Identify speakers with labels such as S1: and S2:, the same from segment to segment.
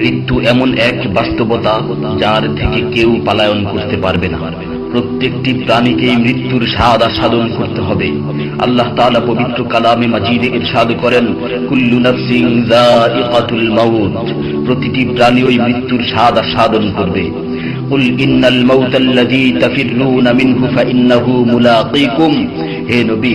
S1: মৃত্যু এমন এক বাস্তবতা যার থেকে কেউ পালায়ন করতে পারবে না প্রত্যেকটি প্রাণীকেই মৃত্যুর স্বাদ আস্বাদন করতে হবে আল্লাহ তাআলা পবিত্র কালামে মাজিদে ইরশাদ করেন কুল্লু নাফসিন যায়িকাতুল মাউত প্রতিটি প্রাণী ওই মৃত্যুর স্বাদ আস্বাদন করবে قل إن الموت الذي تفرون منه فإنه ملاقيكم হে নবী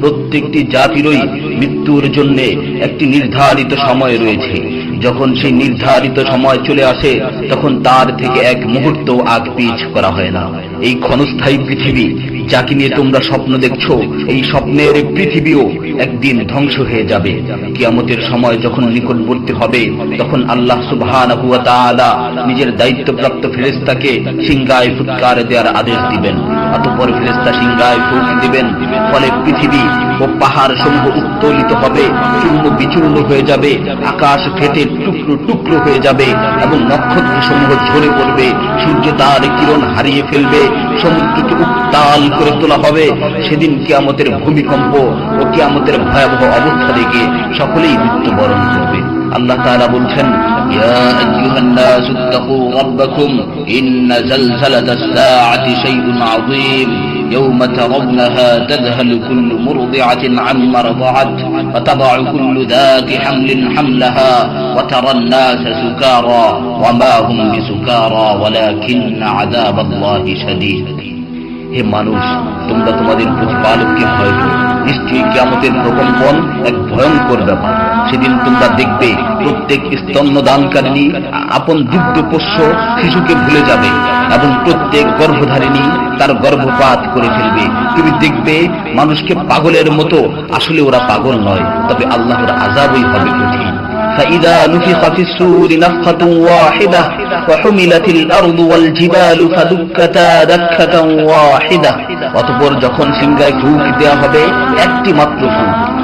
S1: প্রত্যেকটি জাতিরই মৃত্যুর জন্য একটি নির্ধারিত সময় রয়েছে। যখন সেই নির্ধারিত সময় চলে আসে, তখন তার থেকে এক মুহূর্ত আগ পিছ করা হয় না। এই ক্ষণস্থায়ী পৃথিবী যাকে নিয়ে তোমরা স্বপ্ন দেখছ, এই স্বপ্নের পৃথিবীও একদিন ধ্বংস হয়ে যাবে। কিয়ামতের সময় যখন নিকটবর্তী হবে, তখন আল্লাহ তাআলা নিজের দায়িত্বপ্রাপ্ত ফেরেশতাকে সিংগায় ফুৎকার দেওয়ার আদেশ দিবেন। অতঃপর ফেরেশতা সিংগায় ফুৎ দিবেন, ফলে পৃথিবী ও পাহাড় সমূহ উত্তোলিত হবে, চূর্ণ বিচূর্ণ হয়ে যাবে, আকাশ ফেটে টুকরো টুকরো হয়ে যাবে এবং নক্ষত্র সমূহ ঝরে পড়বে, সূর্য তার কিরণ হারিয়ে ফেলবে, সমুদ্রকে উত্তাল করে তোলা হবে সেদিন কিয়ামতের ভূমিকম্প ও কিয়ামতের ভয়াবহ অবস্থা দেখে সকলেই মৃত্যুবরণ করবে আল্লাহ তাআলা বলছেন ইয়া আইয়ুহান নাস ইত্তাকু রাব্বাকুম ইন্না জালজালাতাস সাআতি শাইউন আযীম يوم ترونها تذهل كل مرضعة عما رضعت وتضع كل ذات حمل حملها وترى الناس سكارى وما هم بسكارى ولكن عذاب الله شديد হে মানুষ, তোমরা তোমাদের প্রতিপালককে ভয় করো। নিশ্চয়ই কিয়ামতের প্রকম্পন এক ভয়ঙ্কর ব্যাপার। সেদিন তোমরা দেখবে প্রত্যেক স্তন্যদানকারিণী আপন দুগ্ধ পোষ্য শিশুকে ভুলে যাবে এবং প্রত্যেক গর্ভধারিণী তার গর্ভপাত করে ফেলবে। তুমি দেখবে মানুষকে পাগলের মতো, আসলে ওরা পাগল নয়, তবে আল্লাহর আজাবই হবে কঠিন। فإذا نفخ في السور نفخة واحدة وحملت الأرض والجبال فدكتا دكة واحدة অতপর যখন সিংহায় ফুক দেওয়া হবে একটি মাত্র ফুক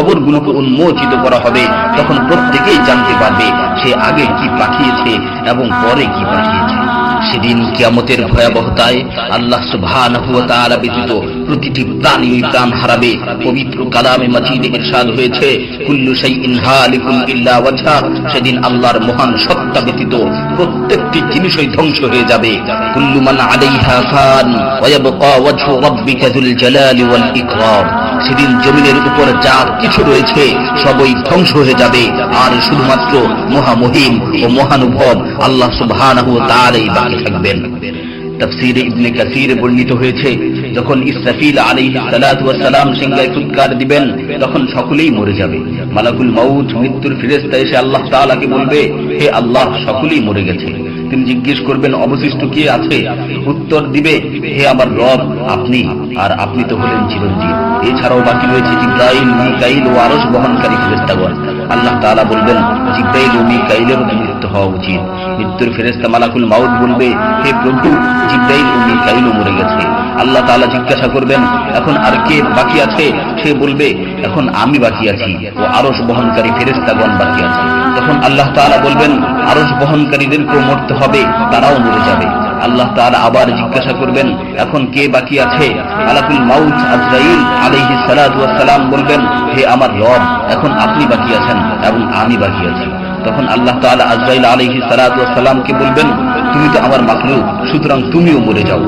S1: কবরগুলোকে উন্মোচিত করা হবে, তখন প্রত্যেকেই জানতে পারবে সে আগে কি পাঠিয়েছে এবং পরে কি পাঠিয়েছে। সেদিন কিয়ামতের ভয়াবহতায় আল্লাহ সুবহানাহু ব্যতীত প্রতিটি প্রাণী প্রাণ হারাবে। পবিত্র কালামে মাজিদে ইরশাদ হয়েছে, কুল্লু শাইইন হালিকুন ইল্লা ওয়াজহা। সেদিন আল্লাহর মহান সত্তা ব্যতীত প্রত্যেকটি জিনিসই ধ্বংস হয়ে যাবে। কুল্লু মান আলাইহা ফান, ওয়া ওয়াজহু রাব্বিকা জালালি ওয়াল ইকরাম। সেদিন জমিনের উপর যা কিছু রয়েছে, সবই ধ্বংস হয়ে যাবে। আর শুধুমাত্র মহামহিম ও মহানুভব আল্লাহ ওয়া তাআলাই বাকি থাকবেন। তাফসীরে ইবনে বর্ণিত হয়েছে, যখন ইসরাফিল সালাম সিংহায় ফুৎকার দিবেন, তখন সকলেই মরে যাবে। মালাকুল মাউত, মৃত্যুর ফেরেশতা এসে আল্লাহ তালাকে বলবে, হে আল্লাহ, সকলেই মরে গেছে। তিনি জিজ্ঞেস করবেন, অবশিষ্ট কি আছে? উত্তর দিবে, হে আমার রব, আপনি, আর আপনি তো হলেন চিরঞ্জীব। এছাড়াও বাকি রয়েছে জিব্রাইল, মিকাইল ও আরস বহনকারী ফেরেস্তাগণ আল্লাহ তাআলা বলবেন, জিব্রাইল ও মৃত্যু হওয়া উচিত। মৃত্যুর ফেরেশতা মালাকুল মাউত বলবে, হে প্রভু জিব্রাইল ও মিকাইলও মরে গেছে। আল্লাহ তাআলা জিজ্ঞাসা করবেন, এখন আর কে বাকি আছে? সে বলবে, এখন আমি বাকি আছি ও আরশ বহনকারী ফেরেশতাগণ বাকি আছে। তখন আল্লাহ তাআলা বলবেন, আরশ বহনকারীদেরকেও মরতে হবে, তারাও মরে যাবে। আল্লাহ তাআলা আবার জিজ্ঞাসা করবেন, এখন কে বাকি আছে? আলাকুল মাউত আজরাইল আলাইহি সালাতু ওয়াস সালাম বলবেন, হে আমার রব, এখন আপনি বাকি আছেন এবং আমি বাকি আছি। তখন আল্লাহ তাআলা আজরাইল আলাইহি সালাতু ওয়াস সালামকে বলবেন, তুমি তো আমার মাখলুক সুতরাং তুমিও মরে যাও।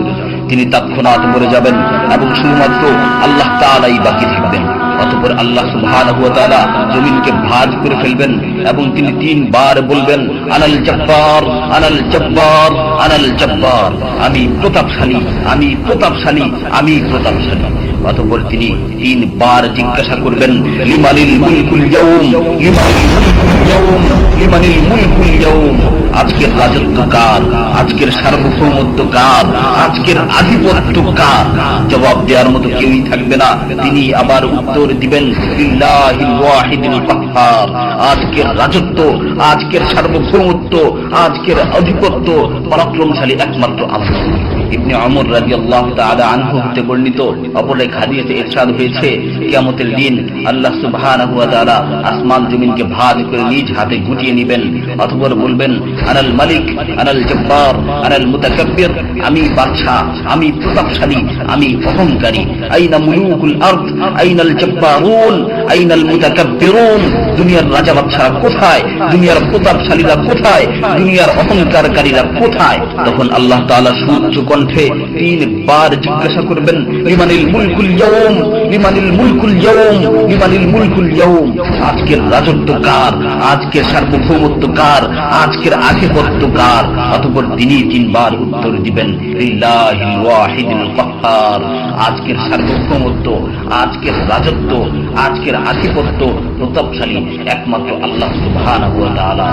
S1: তিনি তৎক্ষণাৎ মরে যাবেন এবং শুধুমাত্র আল্লাহ তাআলাই বাকি থাকবেন। অতঃপর আল্লাহ সুবহানাহু ওয়া তাআলা জমিনকে ভাঁজ করে ফেলবেন এবং তিনি তিনবার বলবেন, আনাল জব্বার আনাল জব্বার আনাল জব্বার। আমি প্রতাপশালী আমি প্রতাপশালী আমি প্রতাপশালী। অতঃপর তিনি তিনবার জিজ্ঞাসা করবেন আজকের রাজত্ব কার আজকের সার্বভৌমত্ব কার আজকের আধিপত্য কার জবাব দেওয়ার মতো কেউই থাকবে না। তিনি আবার উত্তর দিবেন আজকের রাজত্ব, আজকের সার্বভৌমত্ব, আজকের আধিপত্য পরাক্রমশালী একমাত্র আল্লাহ। ইবনে অমর রাদিয়াল্লাহু তাআলা আনহু হতে বর্ণিত ইরশাদ হয়েছে দিন আল্লাহ ওয়া আসমান জমিনকে ভাঁজ করে নিজ হাতে গুটিয়ে নেবেন। বলবেন, আনাল মালিক, আনাল জব্বার, আনাল মুতাকাব্বির, আমি আমি প্রতাপশালী, আমি অহংকারী। আইনা মুলুকুল আইনাল জব্বারুন, আইনাল মুতাকাব্বিরুন। দুনিয়ার রাজা কোথায়? দুনিয়ার প্রতাপশালীরা কোথায়? দুনিয়ার অহংকারকারীরা কোথায়? তখন আল্লাহ তাআলা কণ্ঠে তিনবার জিজ্ঞাসা করবেন লিমানিল মুলকুল ইয়াউম লিমানিল মুলকুল ইয়াউম লিমানিল মুলকুল ইয়াউম, আজকের রাজত্ব কার? আজকের সার্বভৌমত্ব কার? আজকের আধিপত্য কার? অতঃপর তিনি তিনবার উত্তর দিবেন লিল্লাহিল ওয়াহিদুল কাহ্হার আজকের সার্বভৌমত্ব, আজকের রাজত্ব, আজকের আধিপত্য প্রতাপশালী একমাত্র আল্লাহ সুবহানাহু ওয়া তাআলা।